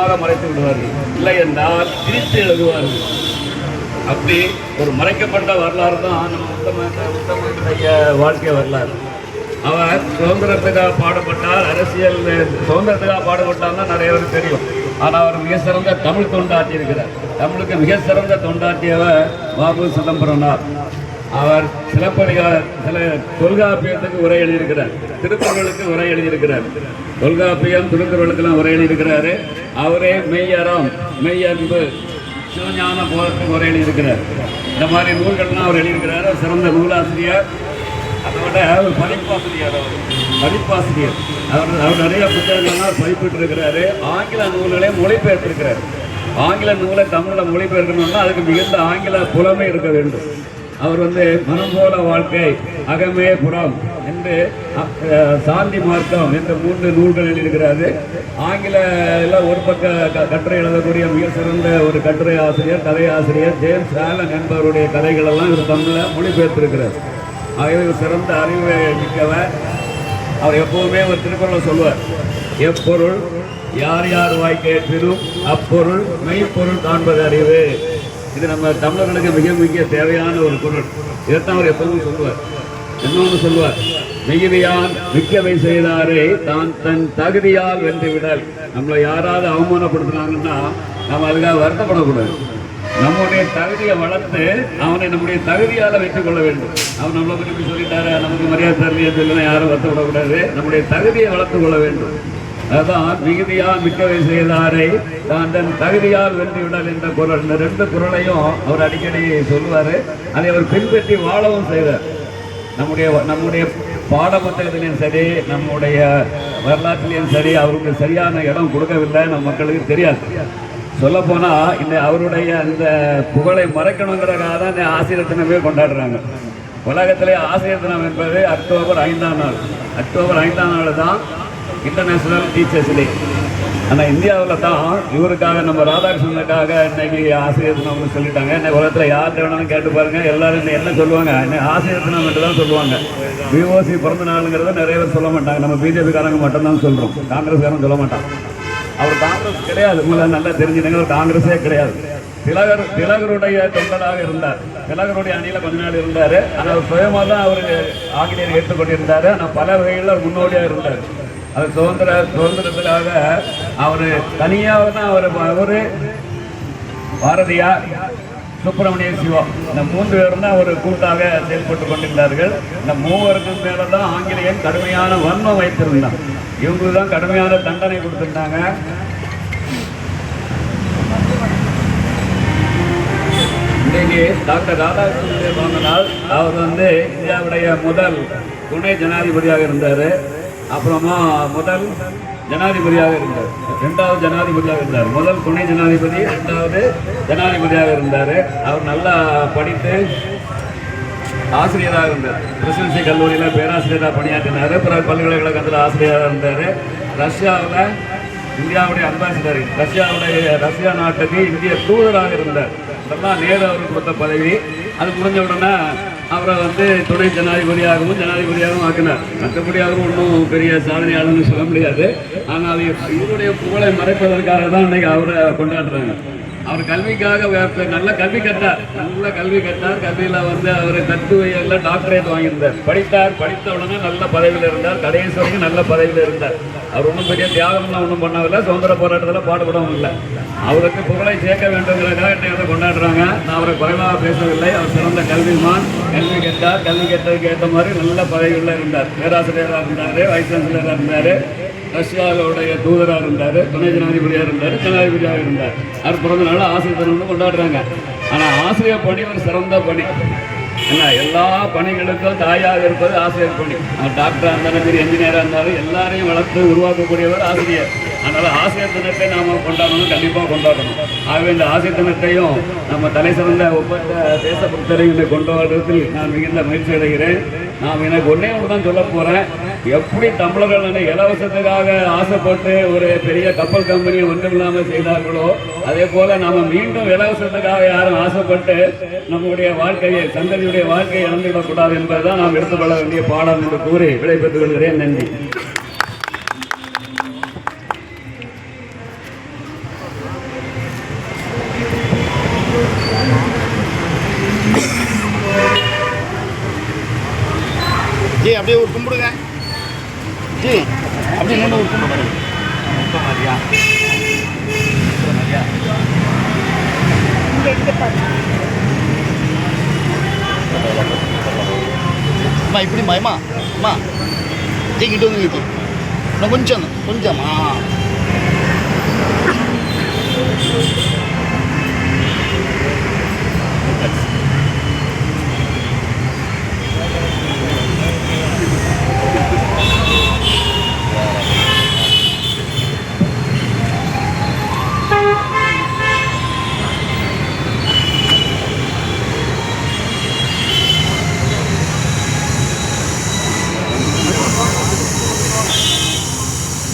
ஆக மறைத்து விடுவார்கள். இல்லை என்றால் திரித்து எழுதுவார்கள். அப்படி ஒரு மறைக்கப்பட்ட வரலாறு தான் நம்ம உத்தம உத்தமனுடைய வாழ்க்கை வரலாறு. அவர் சுதந்திரத்துக்காக பாடுபட்டார் அரசியல் சுதந்திரத்துக்காக பாடுபட்டார்னா நிறைய பேருக்கு தெரியும். ஆனால் அவர் மிக சிறந்த தமிழ் தொண்டாற்றி இருக்கிறார் தமிழுக்கு மிக சிறந்த தொண்டாற்றியவர் பாபு சிதம்பரனார். அவர் சிலப்பதிகார சில தொல்காப்பியத்துக்கு உரை எழுதியிருக்கிறார். திருக்குறளுக்கு உரை எழுதியிருக்கிறார். தொல்காப்பியம் திருக்குறளுக்கெல்லாம் உரை எழுதியிருக்கிறாரு. அவரே மெய்யறம் மெய்யன்பு சிவஞான போதத்துக்கு உரை எழுதியிருக்கிறார். இந்த மாதிரி நூல்கள்லாம் அவர் எழுதியிருக்கிறார். சிறந்த நூலாசிரியர். அதோட அவர் படிப்பாசிரியர் அவர். அவர் அவர் நிறைய புத்தகங்கள்லாம் பதிப்பிட்டு இருக்கிறாரு ஆங்கில நூல்களே மொழிபெயர்த்திருக்கிறார். ஆங்கில நூலை தமிழில் மொழிபெயர்க்கணும்னா அதுக்கு மிகுந்த ஆங்கில புலமை இருக்க வேண்டும். அவர் வந்து மனம் போல வாழ்க்கை அகமே புறம் என்று சாந்தி மார்க்கம் என்ற மூன்று நூல்கள் எழுதியிருக்கிறாரு. ஆங்கில எல்லாம் ஒரு பக்க க- கட்டுரை எழுதக்கூடிய மிக சிறந்த ஒரு கட்டுரை ஆசிரியர் கதை ஆசிரியர் ஜேம்ஸ் ஆலன் என்பவருடைய கதைகள் எல்லாம் இவர் தமிழில் மொழிபெயர்த்திருக்கிறார். ஆகவே இவர் சிறந்த அறிவு மிக்கவர். அவர் எப்போவுமே ஒரு திருக்குறளை சொல்லுவார். எப்பொருள் யார் யார் வாய் கேட்பினும் அப்பொருள் மெய்ப்பொருள் காண்பது அறிவு. இது நம்ம தமிழர்களுக்கு மிக மிக தேவையான ஒரு பொருள் இதைத்தான் அவர் எப்போதும் சொல்லுவார். இன்னொன்று சொல்லுவார் மிகுதியான் மிக்கவை செய்தாரே தான் தன் தகுதியால் வென்று விடல் நம்மளை யாராவது அவமானப்படுத்துனாங்கன்னா நம்ம அதுக்காக வருத்தப்படக்கூடாது. நம்முடைய தகுதியை வளர்த்து அவனை நம்முடைய தகுதியால் வைத்துக் கொள்ள வேண்டும். அவன் நம்மளை பற்றி சொல்லிட்டாரு? நமக்கு மரியாதை தரலையே சொல்லலாம் யாரும் வருத்தப்படக்கூடாது. நம்முடைய தகுதியை வளர்த்துக் கொள்ள வேண்டும். அதான் மிகுதியால் மிக்கவை செய்தாரை. தான் தன் தகுதியால் வென்று என்ற குரல். இந்த ரெண்டு குரலையும் அவர் அடிக்கடி சொல்வார் அதை அவர் பின்பற்றி வாழவும் செய்தார். நம்முடைய நம்முடைய பாட புத்தகத்திலையும் சரி நம்முடைய வரலாற்றிலையும் சரி அவருக்கு சரியான இடம் கொடுக்கவில்லை. நம்ம மக்களுக்கு தெரியாது. சொல்லப்போனால் இந்த அவருடைய அந்த புகழை மறைக்கணுங்கிறக்காக தான் இந்த ஆசிரியர் தினமே கொண்டாடுறாங்க. உலகத்திலே ஆசிரியர் தினம் என்பது அக்டோபர் ஐந்தாம் நாள். அக்டோபர் ஐந்தாம் நாள் தான் இன்டர்நேஷனல் டீச்சர்ஸ் டே ஆனால் இந்தியாவில் தான் இவருக்காக நம்ம ராதாகிருஷ்ணனுக்காக இன்னைக்கு ஆசிரியர் தினம்னு சொல்லிட்டாங்க. இன்னைக்கு உலகத்தில் யார்கிட்ட வேணாலும் கேட்டு பாருங்க. எல்லாரும் என்ன சொல்லுவாங்க? இன்னைக்கு ஆசிரியர் தினம் தான் சொல்லுவாங்க. விஓசி பிறந்த நாளுங்கிறத நிறைய பேர் சொல்ல மாட்டாங்க. நம்ம பிஜேபிக்காரங்க மட்டும்தான் சொல்கிறோம் காங்கிரஸ்காரங்க சொல்ல மாட்டான். அவர் காங்கிரஸ் கிடையாது. உங்களை நல்லா தெரிஞ்சுதுங்க அவர் காங்கிரஸே கிடையாது. திலகர் திலகருடைய தொண்டராக இருந்தார். திலகருடைய அணியில் கொஞ்ச நாள் இருந்தார். ஆனால் அவர் தான் அவர் ஆங்கிலேயர் ஏற்றுக்கொண்டிருந்தார். ஆனால் பல வகையில் அவர் இருந்தார். அது சுதந்திர சுதந்திரத்துக்காக அவர் தனியாக தான் அவர் அவர் பாரதியார் சுப்பிரமணிய சிவா இந்த மூன்று பேரும் தான் ஒரு கூட்டாக செயல்பட்டு கொண்டிருந்தார்கள். இந்த மூவருக்கும் மேலே தான் ஆங்கிலேயன் கடுமையான வன்மம் வைத்திருந்தான். இவங்களுக்கு தான் கடுமையான தண்டனை கொடுத்துருந்தாங்க. இன்னைக்கு டாக்டர் ராதாகிருஷ்ணன் பிறந்த நாள் அவர் வந்து இந்தியாவுடைய முதல் துணை ஜனாதிபதியாக இருந்தார். அப்புறமா முதல் ஜனாதிபதியாக இருந்தார். ரெண்டாவது ஜனாதிபதியாக இருந்தார். முதல் துணை ஜனாதிபதி ரெண்டாவது ஜனாதிபதியாக இருந்தார். அவர் நல்லா படித்து ஆசிரியராக இருந்தார். பிரசிடென்சி கல்லூரியில் பேராசிரியராக பணியாற்றினார். பிறகு பல்கலைக்கழகத்தில் ஆசிரியராக இருந்தார். ரஷ்யாவில் இந்தியாவுடைய அம்பாசிடர் ரஷ்யாவுடைய ரஷ்யா நாட்டுக்கு இந்திய தூதராக இருந்தார். இதெல்லாம் நேரு அவருக்கு கொடுத்த பதவி. அது முடிஞ்ச உடனே அவரை வந்து துணை ஜனாதிபதியாகவும் ஜனாதிபதியாகவும் ஆக்கினார். மற்றபடியாகவும் ஒன்றும் பெரிய சாதனையாளர்னு சொல்ல முடியாது. ஆனால் இவருடைய புகழை மறைப்பதற்காக தான் இன்னைக்கு அவரை கொண்டாடுறாங்க. அவர் கல்விக்காக நல்ல கல்வி கற்றார். நல்ல கல்வி கற்றார். கல்வியில் வந்து அவர் தத்துவையில் டாக்டரேட் வாங்கியிருந்தார். படித்தார். படித்த உடனே நல்ல பதவியில் இருந்தார். கடைசி வரைக்கும் நல்ல பதவியில் இருந்தார். அவர் ஒன்றும் பெரிய தியாகம்லாம் ஒன்றும் பண்ணவில்லை. சுதந்திர போராட்டத்தில் பாடுபடவும் இல்லை. அவருக்கு புகழை சேர்க்க வேண்டுங்கிறதுக்காக என்னை கொண்டாடுறாங்க. நான் அவரை குறைவாக பேசவில்லை. அவர் சிறந்த கல்விமான். கல்வி கேட்டார் கல்வி கேட்டதுக்கு ஏற்ற மாதிரி நல்ல பதவியில் இருந்தார். பேராசிரியராக இருந்தார். வைஸ் சான்சலராக இருந்தார். ரஷ்யாவுடைய தூதராக இருந்தார் துணை ஜனாதிபதியாக இருந்தார் ஜனாதிபதியாக இருந்தார். அவர் பிறந்த நாள் ஆசிரியர் தினம்னு கொண்டாடுறாங்க. ஆனால் ஆசிரியர் பணி ஒரு சிறந்த பணி. என்ன எல்லா பணிகளுக்கும் தாயாக இருப்பது ஆசிரியர் பணி. டாக்டராக இருந்தாலும் சரி என்ஜினியராக இருந்தாலும் எல்லாரையும் வளர்த்து உருவாக்கக்கூடியவர் ஆசிரியர். அதனால் ஆசிரியர் தினத்தை நாம் கொண்டாடணும் கண்டிப்பாக கொண்டாடணும். ஆகவே இந்த ஆசிரியர் தினத்தையும் நம்ம தலை சிறந்த ஒப்பந்த தேச இன்று கொண்டாடுவதில் நான் மிகுந்த முயற்சி அடைகிறேன். நாம் எனக்கு ஒன்றே ஒன்று தான் சொல்ல போகிறேன் எப்படி தமிழர்கள் வந்து இலவசத்துக்காக ஆசைப்பட்டு ஒரு பெரிய கப்பல் கம்பெனியை ஒன்றுமில்லாமல் செய்தார்களோ அதே போல் நாம் மீண்டும் இலவசத்துக்காக யாரும் ஆசைப்பட்டு நம்முடைய வாழ்க்கையை சந்ததியுடைய வாழ்க்கையை இழந்துவிடக்கூடாது என்பதுதான் நாம் எடுத்துக்கொள்ள வேண்டிய பாடம் என்று கூறி விடைபெற்றுக் கொள்கிறேன். நன்றி. அப்படியே ஒரு கும்பிடுங்க. ஜி அப்படி நின்று ஒரு கும்பிடு. அம்மா இப்படி அம்மா ஜி கிட்ட வந்து ஜி இன்னும் கொஞ்சம் கொஞ்சமா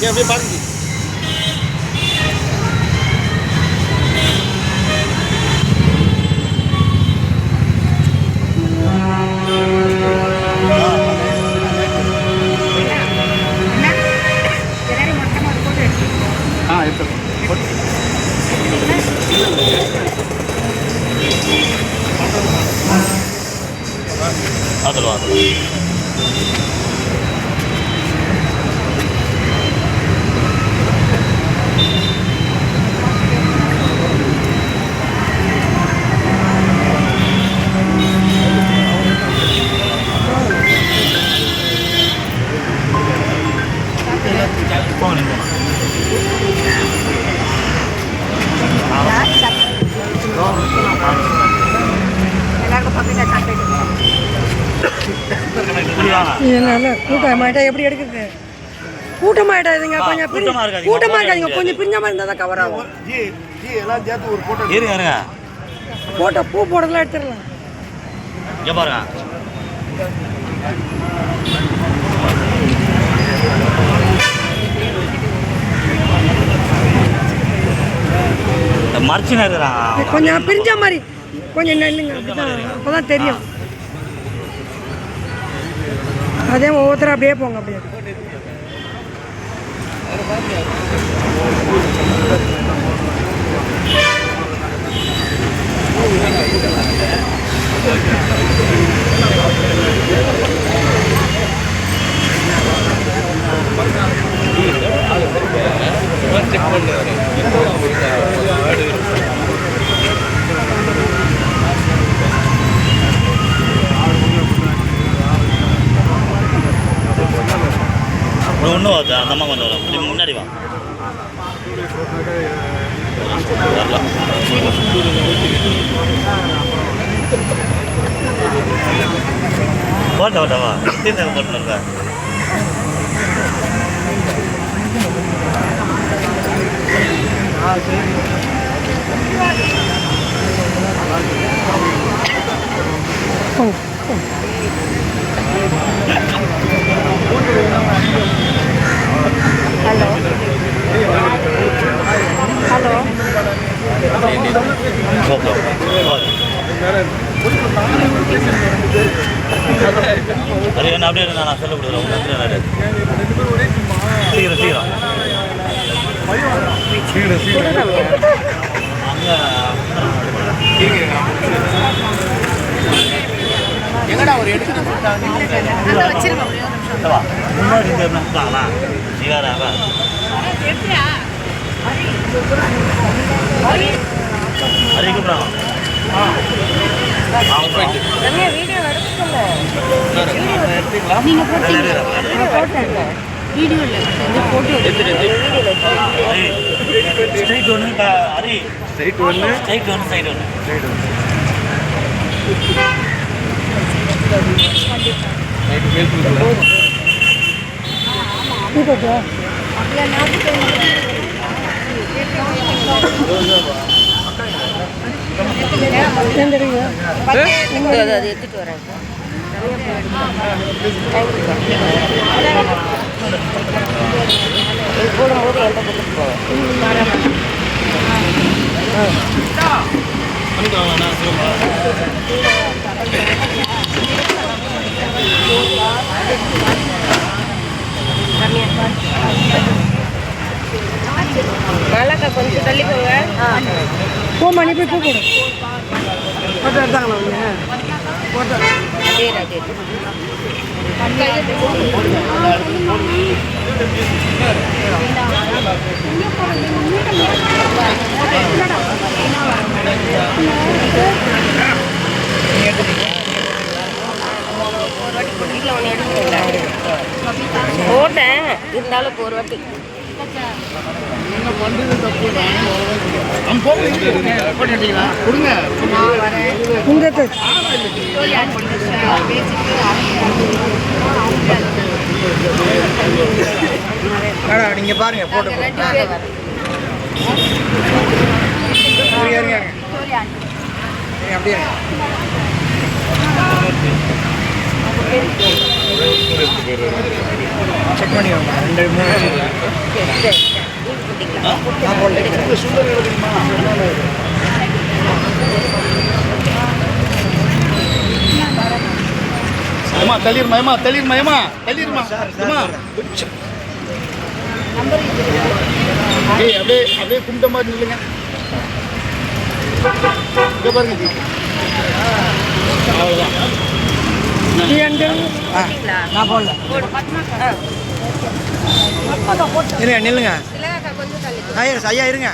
Quer everybody இதனால கூட்டமாயிட்டா எப்படி எடுக்கிறது? கூட்டமாயிட்டாதுங்க கொஞ்சம் கூட்டமா இருக்காதீங்க. கொஞ்சம் பிரிஞ்ச மாதிரி இருந்தால் தான் கவர் ஆகும். ஜி ஜி எல்லாம் சேர்த்து ஒரு போட்டோ பூ போடுறதுலாம் எடுத்துடலாம். இங்கே பாருங்க. இருக்கிறாங்க கொஞ்சம் பிரிஞ்ச மாதிரி கொஞ்சம் நெல்லுங்க அப்பதான் தெரியும். அதே ஒவ்வொருத்தரும் அப்படியே போங்க அப்படியே. ஒன்றும் வருது அந்த அம்மா கொஞ்சம் வரும் கொஞ்சம் முன்னாடி வா. வரலாம். போட்ட போட்ட வா. தீர்த்தம் போட்டு இருக்க சரி ஹலோ ஹலோ போ போ போதும். அது என்ன அப்படியே நான் சொல்ல கொடுக்குறேன். நடு. சீக்கிரம் சீக்கிரம். அங்கே எங்கடா ஒரு எடுத்து வா. முன்னாடி ஸ்ட்ரைட் ஒன்று அரி. ஸ்ட்ரைட் ஒன்று ஸ்ட்ரைட் ஒன்று சைடு ஒன்று எடுத்துட்டு வரேன் போடும்போது எந்த பக்கத்துக்கு கொஞ்சம் தள்ளி போமா நீ போய் பூ போடு. போட்டோ எடுத்தாங்களா போட்டேன். இருந்தாலும் ஒரு வாட்டி. நம்ம நீங்க பாருங்க போட்டு அப்படியே செக் பண்ணி வாங்க ரெண்டு மூணு. ஏமா தள்ளிருமா ஏமா தள்ளிருமா ஏமா தள்ளிருமா ஏமா அப்படியே அப்படியே கும்பிட்ட மாதிரி நில்லுங்க. இங்க பாருங்க. ஜி. நான் போடல. இருங்க நில்லுங்க. ஐயா ஐயா இருங்க.